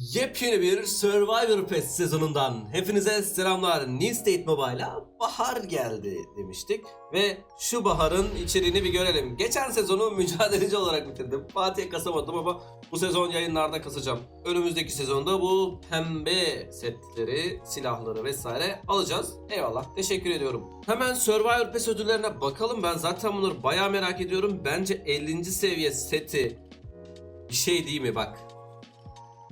Yepyeni bir Survivor Pass sezonundan hepinize selamlar. New State Mobile'a bahar geldi demiştik. Ve şu baharın içeriğini bir görelim. Geçen sezonu mücadeleci olarak bitirdim. Fatih'e kasamadım ama bu sezon yayınlarda kasacağım. Önümüzdeki sezonda bu pembe setleri, silahları vesaire alacağız. Eyvallah. Teşekkür ediyorum. Hemen Survivor Pass ödüllerine bakalım. Ben zaten bunları bayağı merak ediyorum. Bence 50. seviye seti bir şey değil mi bak.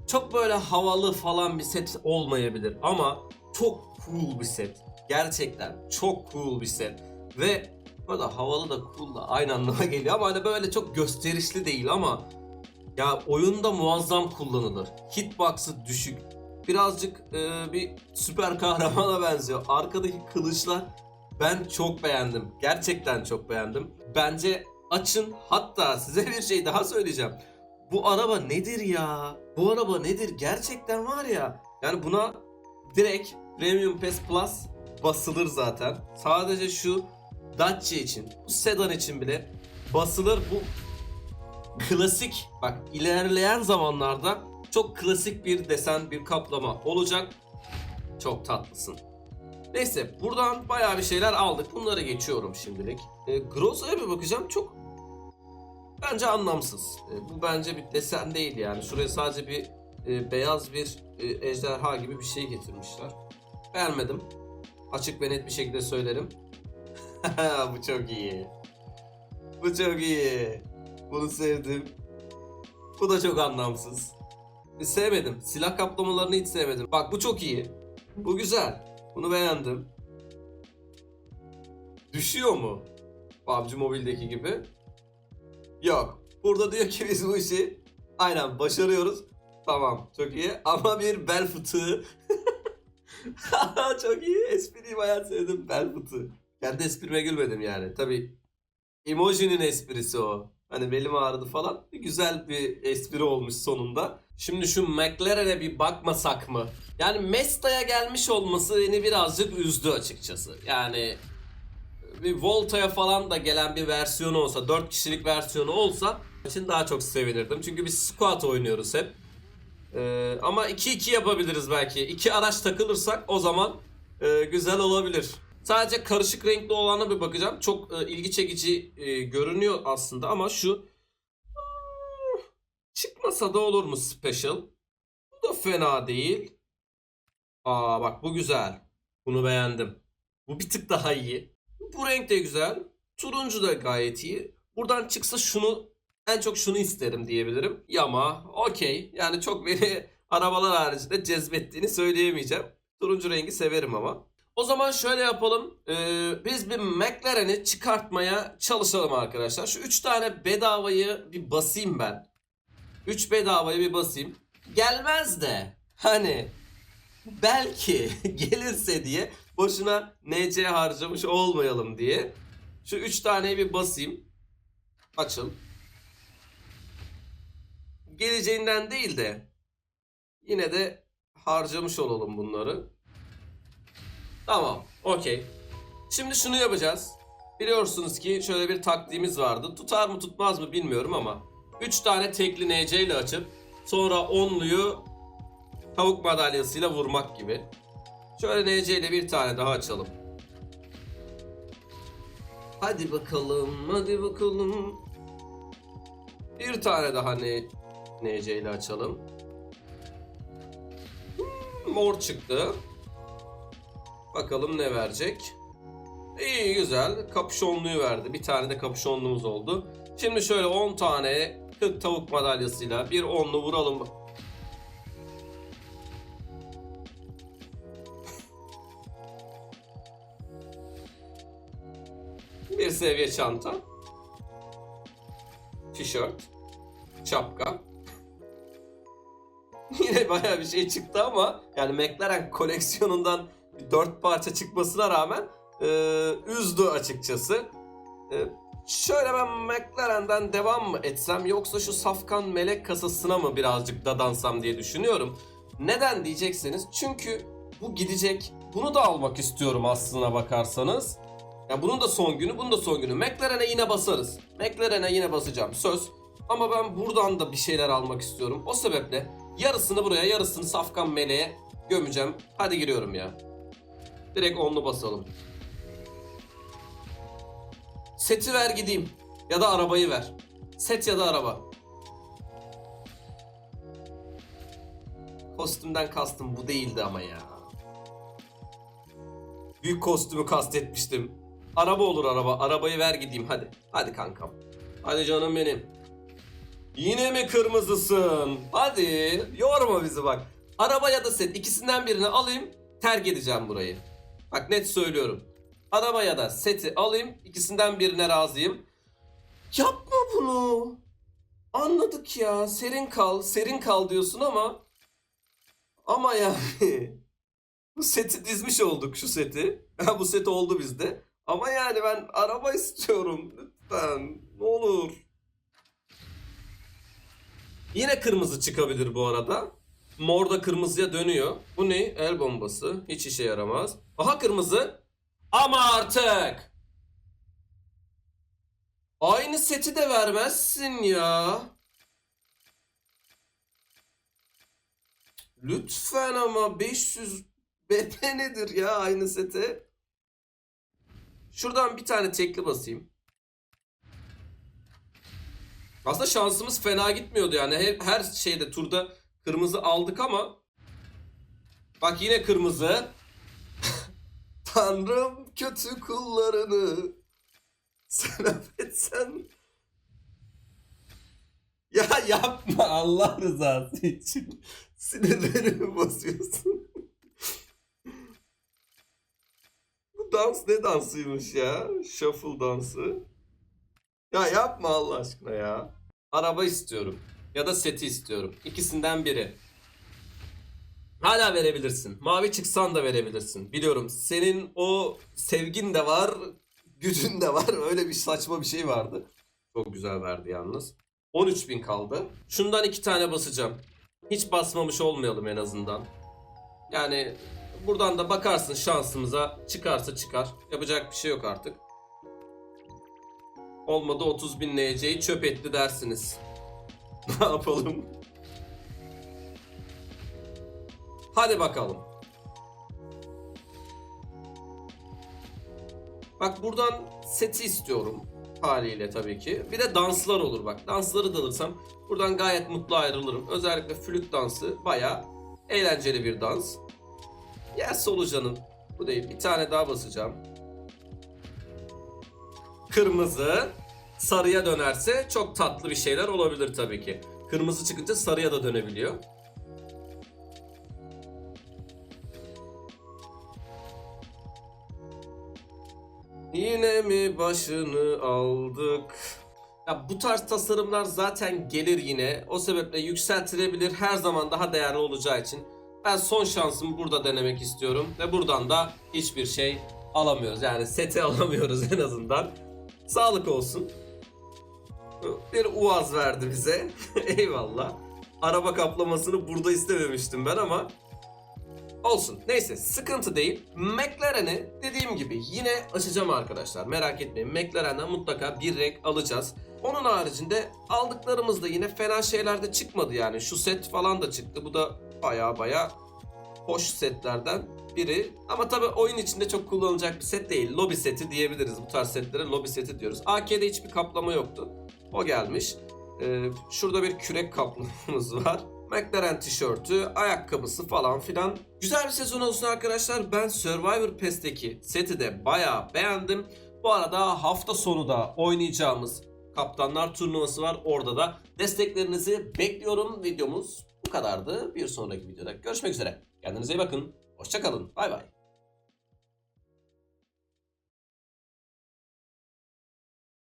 Çok böyle havalı falan bir set olmayabilir ama çok cool bir set. Gerçekten çok cool bir set. Ve böyle havalı da cool da aynı anlama geliyor ama hani böyle çok gösterişli değil ama ya oyunda muazzam kullanılır. Hitbox'ı düşük. Birazcık e, bir süper kahramana benziyor. Arkadaki kılıçlar ben çok beğendim. Gerçekten çok beğendim. Bence açın hatta size bir şey daha söyleyeceğim. Bu araba nedir ya? Bu araba nedir? Gerçekten var ya. Yani buna direkt Premium Pass Plus basılır zaten. Sadece şu Dacia için, bu sedan için bile basılır. Bu klasik bak ilerleyen zamanlarda çok klasik bir desen bir kaplama olacak. Çok tatlısın. Neyse buradan bayağı bir şeyler aldık. Bunları geçiyorum şimdilik. E, Grossa'ya bir bakacağım. Çok bence anlamsız. E, bu bence bir desen değil yani. Şuraya sadece bir e, beyaz bir e, ejderha gibi bir şey getirmişler. Beğenmedim. Açık ve net bir şekilde söylerim. bu çok iyi. Bu çok iyi. Bunu sevdim. Bu da çok anlamsız. E, Sevmedim. Silah kaplamalarını hiç sevmedim. Bak bu çok iyi. Bu güzel. Bunu beğendim. Düşüyor mu? PUBG Mobile'deki gibi. Yok. Burada diyor ki biz bu işi aynen başarıyoruz. Tamam çok iyi ama bir bel fıtığı. çok iyi. Espriyi bayağı sevdim. Bel fıtığı. Kendi esprime gülmedim yani. Tabi emojinin esprisi o. Hani belim ağrıdı falan. Güzel bir espri olmuş sonunda. Şimdi şu McLaren'e bir bakmasak mı? Yani Mesta'ya gelmiş olması beni birazcık üzdü açıkçası. Yani bir Volta'ya falan da gelen bir versiyonu olsa, 4 kişilik versiyonu olsa için daha çok sevinirdim. Çünkü biz squat oynuyoruz hep. Ee, ama 2-2 yapabiliriz belki. İki araç takılırsak o zaman e, güzel olabilir. Sadece karışık renkli olana bir bakacağım. Çok e, ilgi çekici e, görünüyor aslında ama şu çıkmasa da olur mu special? Bu da fena değil. Aa bak bu güzel. Bunu beğendim. Bu bir tık daha iyi. Bu renk de güzel. Turuncu da gayet iyi. Buradan çıksa şunu en çok şunu isterim diyebilirim. Yama okey. Yani çok beni arabalar haricinde cezbettiğini söyleyemeyeceğim. Turuncu rengi severim ama. O zaman şöyle yapalım. Ee, biz bir McLaren'i çıkartmaya çalışalım arkadaşlar. Şu 3 tane bedavayı bir basayım ben. 3 bedavayı bir basayım. Gelmez de hani belki gelirse diye boşuna NC harcamış olmayalım diye. Şu 3 taneyi bir basayım. Açıl. Geleceğinden değil de yine de harcamış olalım bunları. Tamam. Okey. Şimdi şunu yapacağız. Biliyorsunuz ki şöyle bir taktiğimiz vardı. Tutar mı tutmaz mı bilmiyorum ama 3 tane tekli NC ile açıp sonra onluyu tavuk madalyasıyla vurmak gibi. Şöyle NC ile bir tane daha açalım. Hadi bakalım, hadi bakalım. Bir tane daha ne NC ile açalım. Hmm, mor çıktı. Bakalım ne verecek. İyi güzel. Kapüşonluyu verdi. Bir tane de kapüşonluğumuz oldu. Şimdi şöyle 10 tane 40 tavuk madalyasıyla bir onlu vuralım. Seviye çanta. Tişört. Şapka. Yine bayağı bir şey çıktı ama yani McLaren koleksiyonundan 4 parça çıkmasına rağmen e, üzdü açıkçası. E, şöyle ben McLaren'den devam mı etsem yoksa şu safkan melek kasasına mı birazcık dadansam diye düşünüyorum. Neden diyecekseniz çünkü bu gidecek. Bunu da almak istiyorum aslına bakarsanız. Ya bunun da son günü, bunun da son günü. McLaren'e yine basarız. McLaren'e yine basacağım söz. Ama ben buradan da bir şeyler almak istiyorum. O sebeple Yarısını buraya yarısını Safkan Mele'ye gömeceğim. Hadi giriyorum ya. Direkt onlu basalım. Seti ver gideyim. Ya da arabayı ver. Set ya da araba. Kostümden kastım bu değildi ama ya. Büyük kostümü kastetmiştim. Araba olur araba. Arabayı ver gideyim hadi. Hadi kankam. Hadi canım benim. Yine mi kırmızısın? Hadi yorma bizi bak. Araba ya da set ikisinden birini alayım terk edeceğim burayı. Bak net söylüyorum. Araba ya da seti alayım ikisinden birine razıyım. Yapma bunu. Anladık ya. Serin kal, serin kal diyorsun ama ama yani bu seti dizmiş olduk şu seti. Bu set oldu bizde. Ama yani ben araba istiyorum. Lütfen. Ne olur. Yine kırmızı çıkabilir bu arada. Mor da kırmızıya dönüyor. Bu ne? El bombası. Hiç işe yaramaz. Aha kırmızı. Ama artık. Aynı seti de vermezsin ya. Lütfen ama 500 BP nedir ya aynı sete? Şuradan bir tane tekli basayım. Aslında şansımız fena gitmiyordu yani. Her, her şeyde turda kırmızı aldık ama bak yine kırmızı. Tanrım kötü kullarını sen affetsen. Ya yapma Allah rızası için. Sinirlerimi bozuyorsun. Bu dans ne dansıymış ya? Shuffle dansı. Ya yapma Allah aşkına ya. Araba istiyorum. Ya da seti istiyorum. İkisinden biri. Hala verebilirsin. Mavi çıksan da verebilirsin. Biliyorum senin o sevgin de var, gücün de var. Öyle bir saçma bir şey vardı. Çok güzel verdi yalnız. 13.000 kaldı. Şundan iki tane basacağım. Hiç basmamış olmayalım en azından. Yani buradan da bakarsın şansımıza. Çıkarsa çıkar. Yapacak bir şey yok artık. Olmadı 30 bin NC'yi çöp etti dersiniz. ne yapalım? Hadi bakalım. Bak buradan seti istiyorum. Haliyle tabii ki. Bir de danslar olur bak. Dansları da alırsam buradan gayet mutlu ayrılırım. Özellikle flüt dansı baya eğlenceli bir dans. Yer solucanın. Bu değil. Bir tane daha basacağım. Kırmızı sarıya dönerse çok tatlı bir şeyler olabilir tabii ki. Kırmızı çıkınca sarıya da dönebiliyor. Yine mi başını aldık? Ya bu tarz tasarımlar zaten gelir yine. O sebeple yükseltilebilir. Her zaman daha değerli olacağı için ben son şansımı burada denemek istiyorum ve buradan da hiçbir şey alamıyoruz. Yani seti alamıyoruz en azından. Sağlık olsun. Bir uaz verdi bize. Eyvallah. Araba kaplamasını burada istememiştim ben ama Olsun. Neyse sıkıntı değil. McLaren'i dediğim gibi yine açacağım arkadaşlar. Merak etmeyin. McLaren'den mutlaka bir renk alacağız. Onun haricinde aldıklarımız da yine fena şeyler de çıkmadı yani. Şu set falan da çıktı. Bu da baya baya hoş setlerden biri. Ama tabi oyun içinde çok kullanılacak bir set değil. Lobby seti diyebiliriz. Bu tarz setlere lobby seti diyoruz. AK'de hiçbir kaplama yoktu. O gelmiş. Ee, şurada bir kürek kaplamamız var. McLaren tişörtü, ayakkabısı falan filan. Güzel bir sezon olsun arkadaşlar. Ben Survivor Pass'teki seti de bayağı beğendim. Bu arada hafta sonu da oynayacağımız Kaptanlar turnuvası var. Orada da desteklerinizi bekliyorum. Videomuz bu kadardı. Bir sonraki videoda görüşmek üzere. Kendinize iyi bakın. Hoşçakalın. Bay bay.